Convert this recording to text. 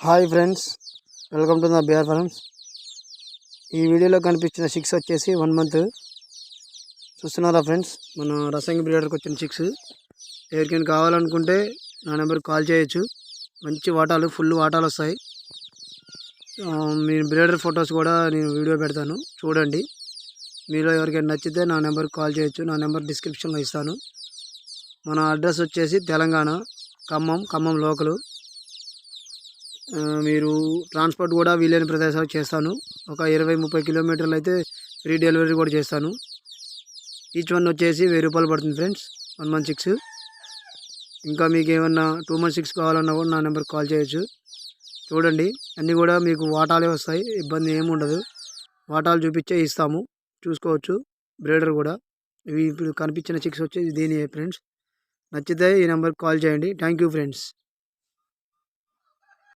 Hi friends welcome to the BR farms ఈ వీడియోలో కనిపించిన సిక్స్ వచ్చేసి వన్ మంత్ చూస్తున్నారా ఫ్రెండ్స్ మన రసంగి బ్రీడర్కి వచ్చిన సిక్స్ ఎవరికైనా కావాలనుకుంటే నా నెంబర్కి కాల్ చేయొచ్చు. మంచి వాటాలు ఫుల్ వాటాలు వస్తాయి. మీ బ్రీడర్ ఫొటోస్ కూడా నేను వీడియో పెడతాను. చూడండి. మీలో ఎవరికైనా నచ్చితే నా నెంబర్కి కాల్ చేయొచ్చు. నా నెంబర్ డిస్క్రిప్షన్లో ఇస్తాను. మన అడ్రస్ వచ్చేసి తెలంగాణ ఖమ్మం ఖమ్మం లోకలు. మీరు ట్రాన్స్పోర్ట్ కూడా వీలైన ప్రదేశాలకు చేస్తాను. ఒక ఇరవై ముప్పై కిలోమీటర్లు అయితే ఫ్రీ డెలివరీ కూడా చేస్తాను. ఈచ్ వన్ వచ్చేసి వెయ్యి రూపాయలు పడుతుంది ఫ్రెండ్స్. One month six. ఇంకా మీకు ఏమన్నా టూ మంత్ సిక్స్ కావాలన్నా కూడా నా నెంబర్కి కాల్ చేయొచ్చు. చూడండి అన్నీ కూడా మీకు వాటాలే వస్తాయి. ఇబ్బంది ఏమి ఉండదు. వాటాలు చూపించే ఇస్తాము. చూసుకోవచ్చు. బ్రేడర్ కూడా. ఇవి ఇప్పుడు కనిపించిన చిక్స్ వచ్చేసి దీని ఫ్రెండ్స్. నచ్చితే ఈ నెంబర్కి కాల్ చేయండి. Thank you friends.